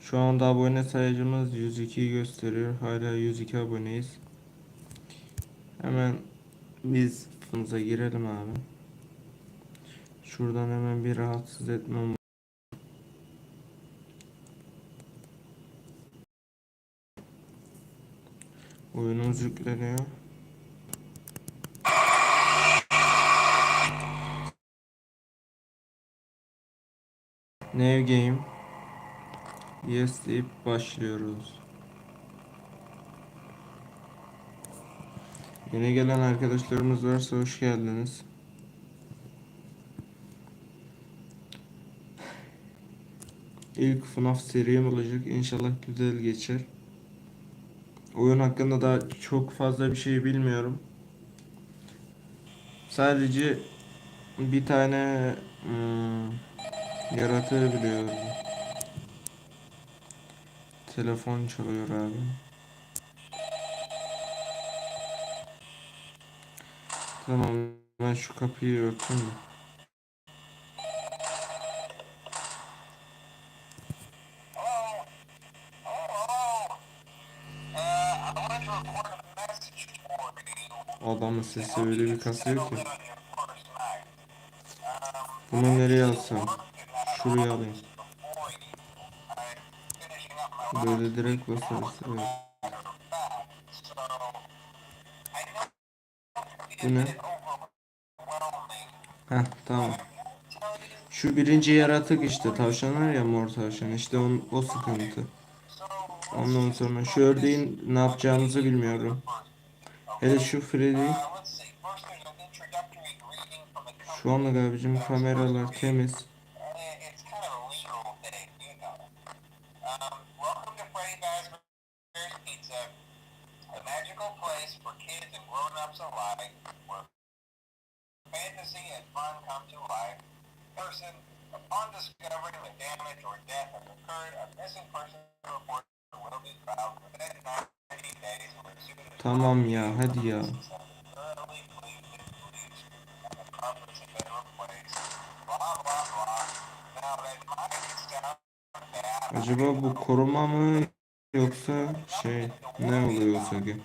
Şu anda abone sayacımız 102 gösteriyor. Hala 102 aboneyiz. Hemen biz fınıza girelim abi. Şuradan hemen bir rahatsız etmem. Oyunumuz yükleniyor. New game. Yes deyip başlıyoruz. Yeni gelen arkadaşlarımız varsa hoş geldiniz. İlk FNAF serim olacak. İnşallah güzel geçer. Oyun hakkında da çok fazla bir şey bilmiyorum. Sadece bir tane hmm, yaratığı biliyorum. Telefon çalıyor abi. Tamam ben şu kapıyı for you. Adamın sesi öyle bir kasıyor ki. Bunu nereye alsam? Şuraya alayım. Böyle direkt basarız. Evet. Bu ne? Heh tamam. Şu birinci yaratık işte tavşan var ya mor tavşan işte on, o sıkıntı. Ondan sonra şu ördeğin ne yapacağımızı bilmiyorum. Hele şu Freddy şu anda abicim kameralar temiz. Come to life. Person, upon discovering the damage or death has occurred, a missing person report will be filed within 90 days or soon as Tamam ya hadi ya. Acaba bu koruma mı yoksa şey ne oluyor ki?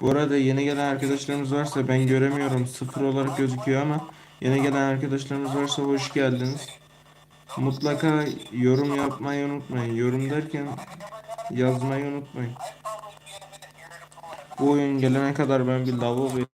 Bu arada yeni gelen arkadaşlarımız varsa ben göremiyorum sıfır olarak gözüküyor ama yeni gelen arkadaşlarımız varsa hoş geldiniz. Mutlaka yorum yapmayı unutmayın. Yorum derken yazmayı unutmayın. Bu oyun gelene kadar ben bir lavabo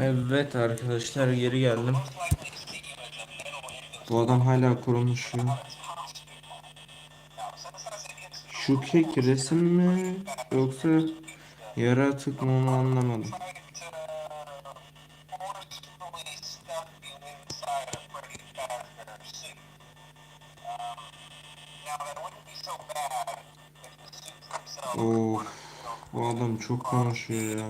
Evet arkadaşlar geri geldim. Bu adam hala the Şu kek resim mi yoksa yaratık mı onu anlamadım. Çok konuşuyor ya.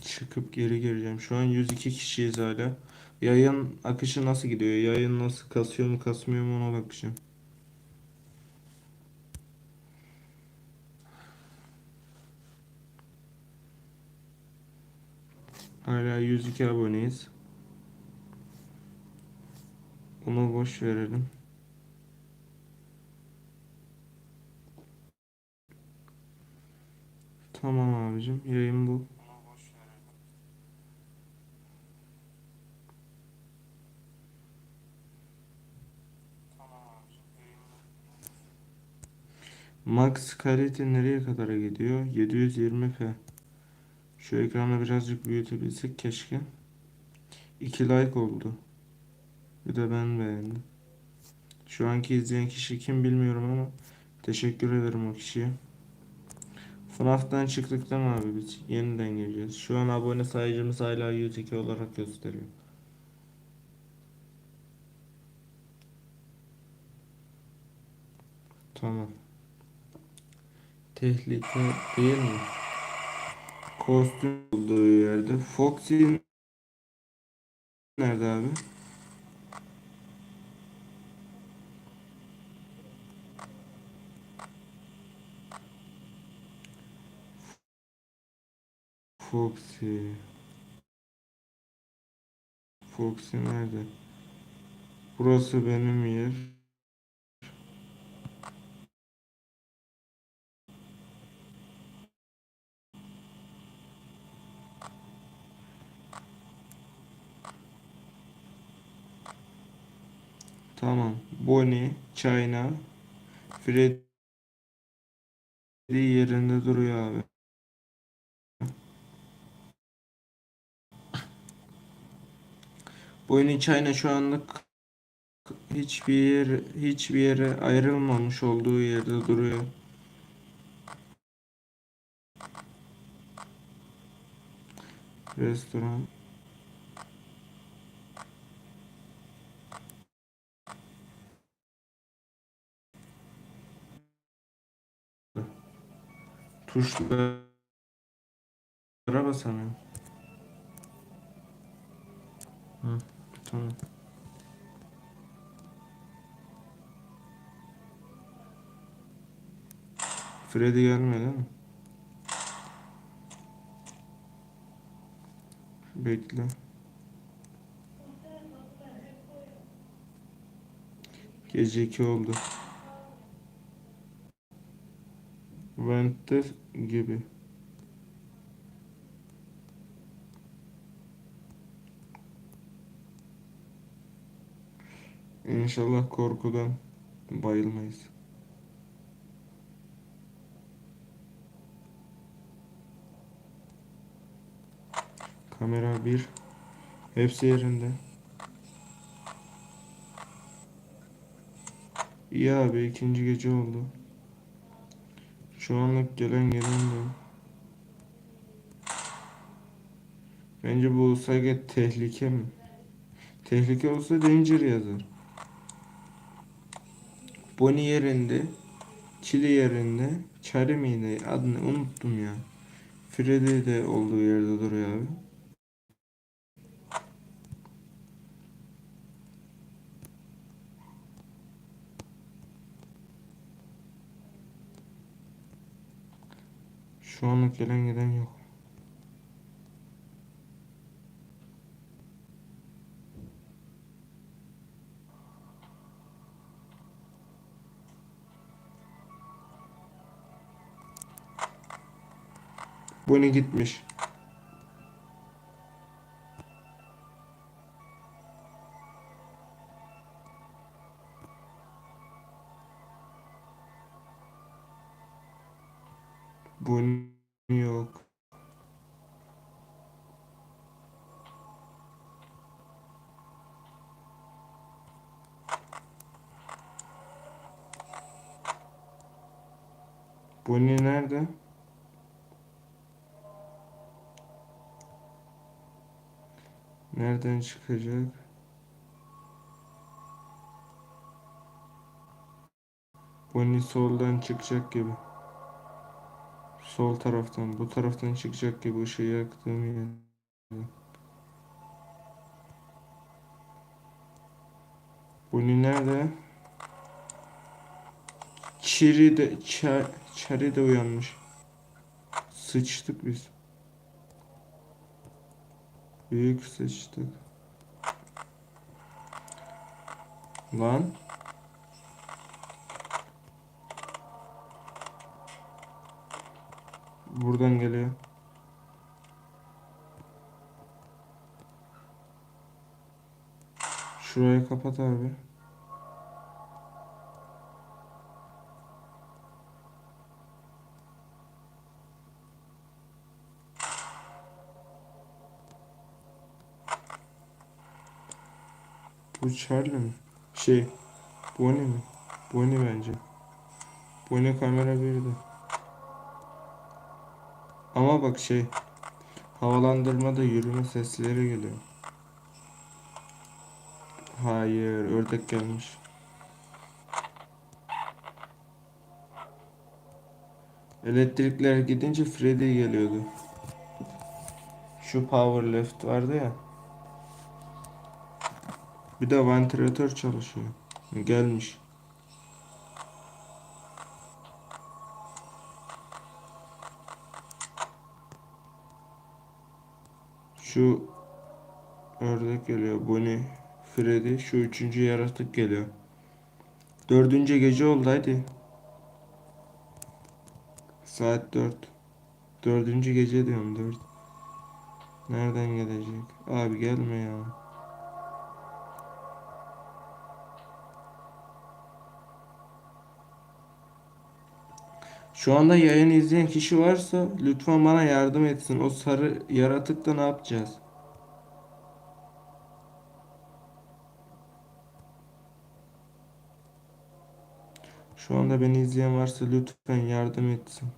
Çıkıp geri gireceğim. Şu an 102 kişiyiz hala. Yayın akışı nasıl gidiyor? Yayın nasıl kasıyor mu kasmıyor mu ona bakacağım. Hala 102 aboneyiz. Bunu boş verelim. Tamam abicim. Yayın bu. Max kalite nereye kadar gidiyor? 720p. Şu ekranı birazcık büyütebilsek keşke. 2 like oldu. Bir de ben beğendim. Şu anki izleyen kişi kim bilmiyorum ama teşekkür ederim o kişiye. FNAF'tan çıktıktan abi biz yeniden gireceğiz. Şu an abone sayıcımız hala 102 olarak gösteriyor. Tamam. Tehlike değil mi? Kostüm olduğu yerde. Foxy nerede abi? Foxy. Foxy nerede? Burası benim yer. Tamam. Bonnie, China, Freddy yerinde duruyor abi. Bonnie, China şu anlık hiçbir yer hiçbir yere ayrılmamış olduğu yerde duruyor. Restoran. Tuşlara basamıyorum. Hı, tamam. Freddy gelmedi mi? Bekle. Gece 2 oldu. Vent'te gibi. İnşallah korkudan bayılmayız. Kamera 1 Hepsi yerinde. İyi abi ikinci gece oldu. Şu anlık gelen gelen de. Bence bu saga tehlike mi? Tehlike olsa danger yazar. Bonnie yerinde. Chili yerinde. Charlie miydi? Adını unuttum ya. Freddy de olduğu yerde duruyor abi. Şu anlık gelen giden yok. Bu ne gitmiş? Bu yok. Bonnie nerede? Nereden çıkacak? Bonnie soldan çıkacak gibi. Sol taraftan, bu taraftan çıkacak gibi ışığı yaktığım yer. Bonnie nerede? Çiri de, ça, Çari de uyanmış. Sıçtık biz. Büyük sıçtık. Lan. Buradan geliyor. Şurayı kapat abi. Bu Charlie mi? Şey. Bonnie mi? Bonnie bence. Bonnie kamera birde. Ama bak şey. Havalandırmada yürüme sesleri geliyor. Hayır, ördek gelmiş. Elektrikler gidince Freddy geliyordu. Şu power left vardı ya. Bir de vantilatör çalışıyor. Gelmiş. Şu ördek geliyor. Bonnie, Freddy. Şu üçüncü yaratık geliyor. Dördüncü gece oldu hadi. Saat dört. Dördüncü gece diyorum dört. Nereden gelecek? Abi gelme ya. Şu anda yayını izleyen kişi varsa lütfen bana yardım etsin. O sarı yaratıkla ne yapacağız? Şu anda beni izleyen varsa lütfen yardım etsin.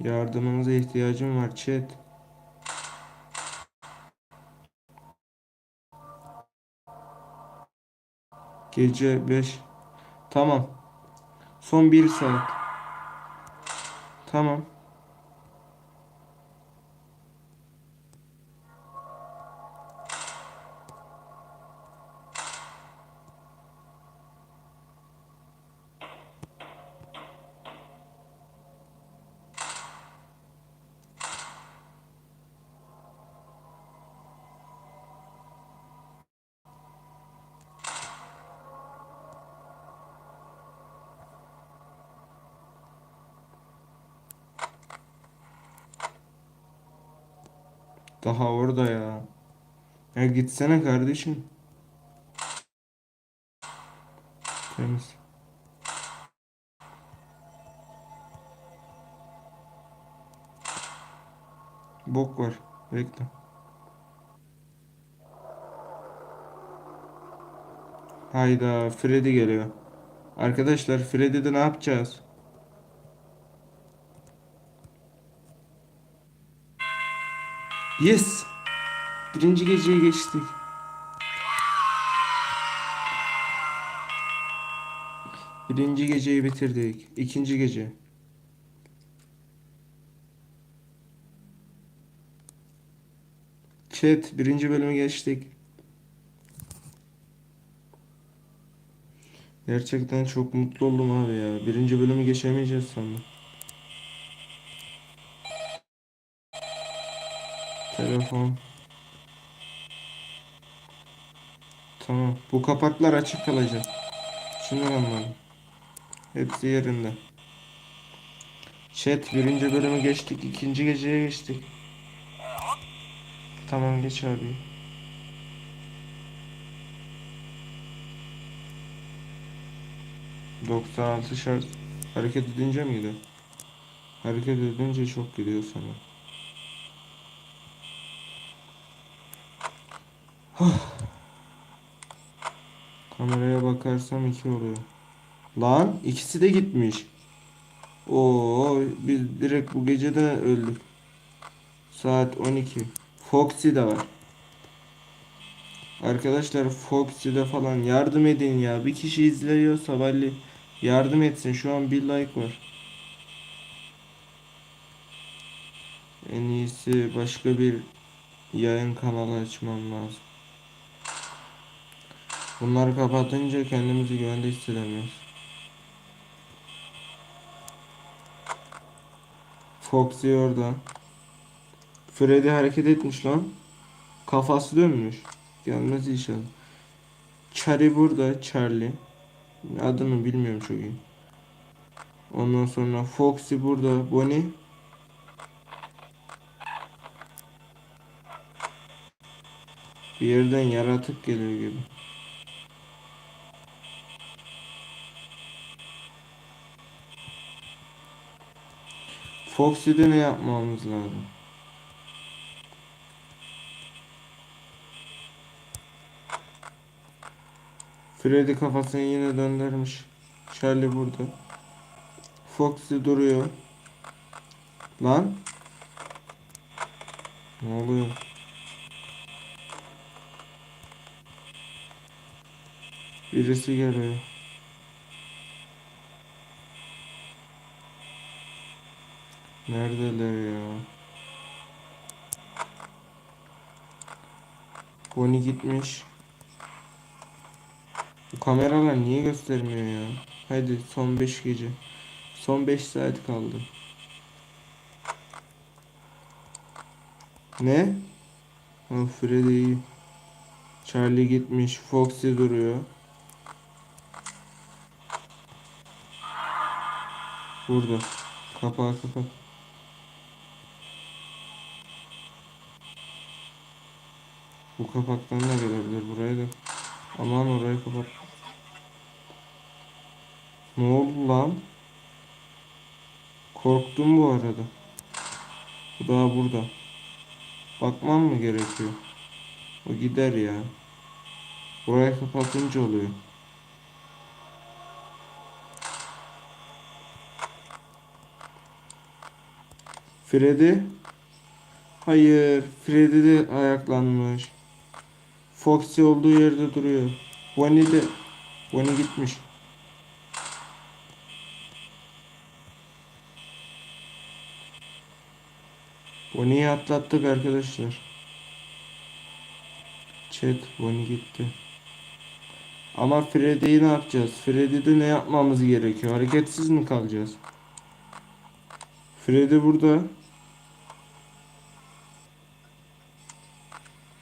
Yardımınıza ihtiyacım var chat. Gece 5. Tamam. Son 1 saat. Tamam. Daha orada ya. Ya gitsene kardeşim. Temiz. Bok var. Bekle. Hayda Freddy geliyor. Arkadaşlar Freddy'de ne yapacağız? Yes. Birinci geceyi geçtik. Birinci geceyi bitirdik. İkinci gece. Chat birinci bölümü geçtik. Gerçekten çok mutlu oldum abi ya. Birinci bölümü geçemeyeceğiz sandım. Telefon. Tamam. Bu kapaklar açık kalacak. Şimdi anladım. Hepsi yerinde. Chat birinci bölümü geçtik. ikinci geceye geçtik. Tamam geç abi. ...96 şarj... ...hareket edince miydi? Hareket edince çok gidiyor sana. Kameraya bakarsam iki oluyor. Lan ikisi de gitmiş. Oo biz direkt bu gece de öldük. Saat 12. Foxy de var. Arkadaşlar Foxy'de falan yardım edin ya. Bir kişi izliyorsa valli yardım etsin. Şu an bir like var. En iyisi başka bir yayın kanalı açmam lazım. Bunları kapatınca kendimizi güvende hissedemiyoruz. Foxy orada. Freddy hareket etmiş lan. Kafası dönmüş. Gelmez inşallah. Charlie burada. Charlie. Adını bilmiyorum çok iyi. Ondan sonra Foxy burada. Bonnie. Bir yerden yaratık geliyor gibi. Foxy'de ne yapmamız lazım? Freddy kafasını yine döndürmüş. Charlie burada. Foxy duruyor. Lan. Ne oluyor? Birisi geliyor. Neredeler ya? Bonnie gitmiş. Bu kameralar niye göstermiyor ya? Hadi son 5 gece. Son 5 saat kaldı. Ne? Ha, Freddy. Charlie gitmiş. Foxy duruyor. Burada. Kapağı kapat. Bu kapaktan da gelebilir buraya da. Aman orayı kapat. Ne oldu lan? Korktum bu arada. Bu daha burada. Bakmam mı gerekiyor? O gider ya. Burayı kapatınca oluyor. Freddy? Hayır, Freddy de ayaklanmış. Foxy olduğu yerde duruyor. Bonnie de Bonnie gitmiş. Bonnie'yi atlattık arkadaşlar. Chat Bonnie gitti. Ama Freddy'yi ne yapacağız? Freddy'de ne yapmamız gerekiyor? Hareketsiz mi kalacağız? Freddy burada.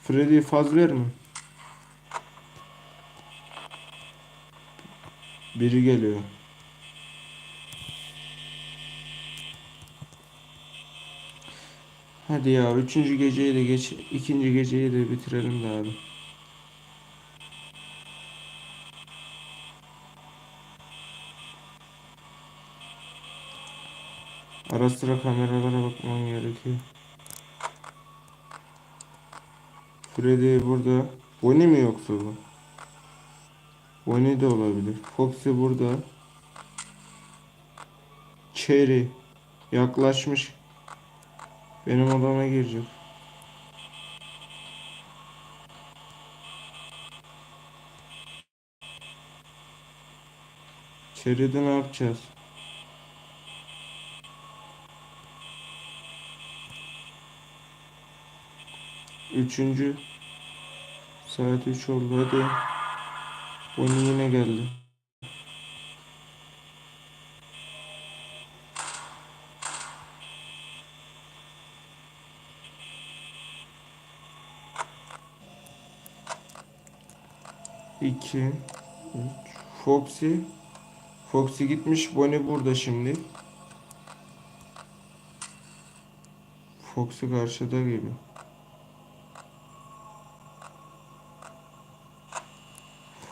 Freddy faz verme. Biri geliyor. Hadi ya üçüncü geceyi de geç, ikinci geceyi de bitirelim de abi. Ara sıra kameralara bakmam gerekiyor. Freddy burada. Bonnie mi yoksa bu? Bonnie de olabilir. Foxy burada. Cherry yaklaşmış. Benim odama girecek. Cherry'de ne yapacağız? Üçüncü saat 3 oldu hadi. Bonnie yine geldi. İki, üç. Foxy. Foxy gitmiş. Bonnie burada şimdi. Foxy karşıda geliyor.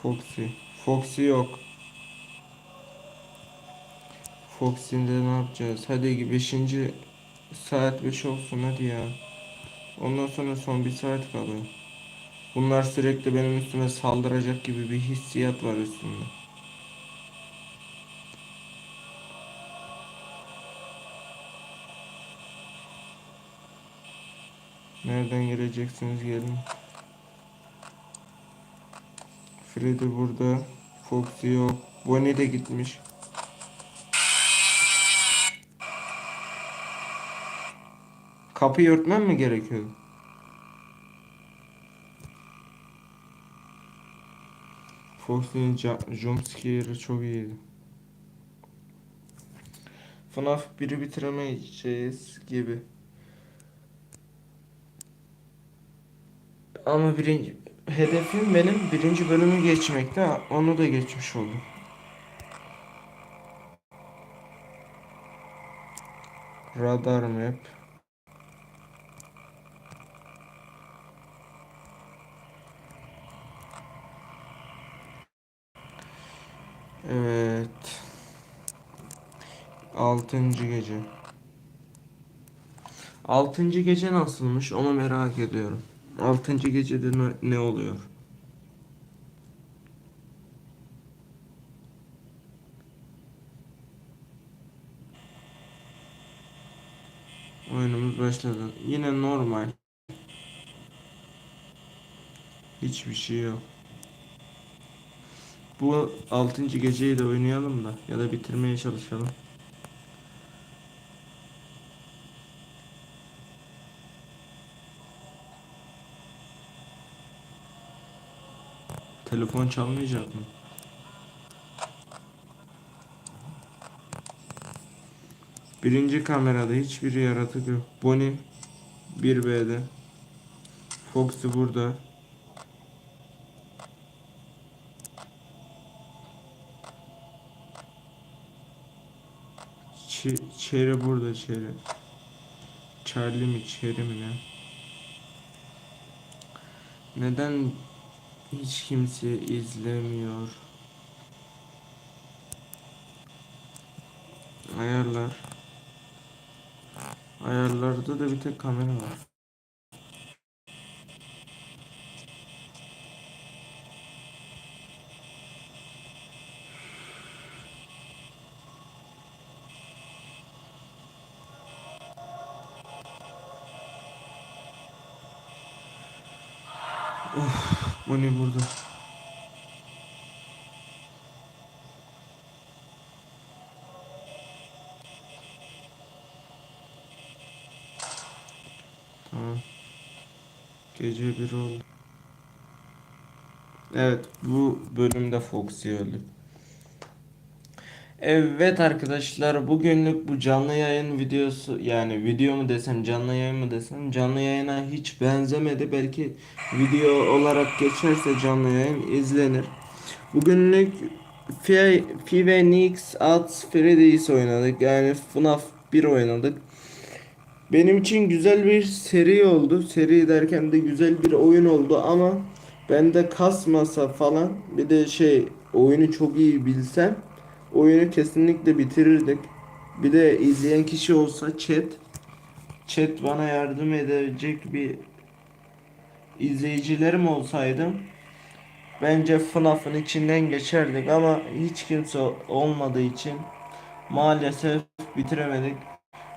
Foxy. Foxy yok. Foxy'de ne yapacağız? Hadi 5. saat 5 olsun hadi ya. Ondan sonra son bir saat kalıyor. Bunlar sürekli benim üstüme saldıracak gibi bir hissiyat var üstümde. Nereden geleceksiniz gelin. Freddy burada. Foxy yok. Bonnie de gitmiş. Kapıyı örtmem mi gerekiyordu? Foxy'nin jumpscare'ı çok iyiydi. FNAF 1'i bitiremeyeceğiz gibi. Ama birinci hedefim benim birinci bölümü geçmekti. Onu da geçmiş oldum. Radar map. Evet. Altıncı gece. Altıncı gece nasılmış onu merak ediyorum altıncı gecede ne oluyor? Oyunumuz başladı. Yine normal. Hiçbir şey yok. Bu 6. geceyi de oynayalım da ya da bitirmeye çalışalım. Telefon çalmayacak mı? Birinci kamerada hiçbir yaratık yok. Bonnie 1B'de. Foxy burada. Ç- Cherry burada Cherry. Charlie mi Cherry mi ne? Neden hiç kimse izlemiyor? Ayarlar. Ayarlarda da bir tek kamera var. Bu ne burada? Tamam. Gece bir oldu. Evet bu bölümde Foxy öldü. Evet arkadaşlar bugünlük bu canlı yayın videosu yani video mu desem canlı yayın mı desem canlı yayına hiç benzemedi belki video olarak geçerse canlı yayın izlenir. Bugünlük Nights at Freddy's oynadık yani FNAF 1 oynadık. Benim için güzel bir seri oldu. Seri derken de güzel bir oyun oldu ama bende kasmasa falan bir de şey oyunu çok iyi bilsem oyunu kesinlikle bitirirdik. Bir de izleyen kişi olsa chat chat bana yardım edecek bir izleyicilerim olsaydı bence FNAF'ın içinden geçerdik ama hiç kimse olmadığı için maalesef bitiremedik.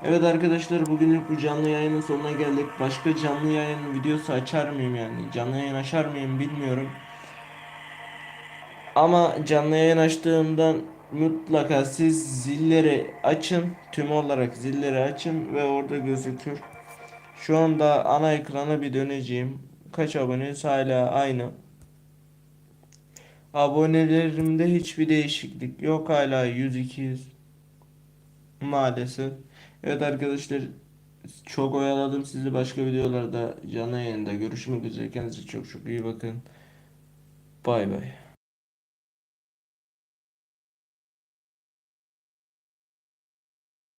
Evet arkadaşlar bugünlük bu canlı yayının sonuna geldik. Başka canlı yayın videosu açar mıyım yani? Canlı yayın açar mıyım bilmiyorum. Ama canlı yayın açtığımdan mutlaka siz zilleri açın. Tüm olarak zilleri açın ve orada gözükür. Şu anda ana ekrana bir döneceğim. Kaç aboneyiz hala aynı. Abonelerimde hiçbir değişiklik yok hala 100-200 maalesef. Evet arkadaşlar çok oyaladım sizi başka videolarda canlı yayında görüşmek üzere kendinize çok çok iyi bakın. Bay bay.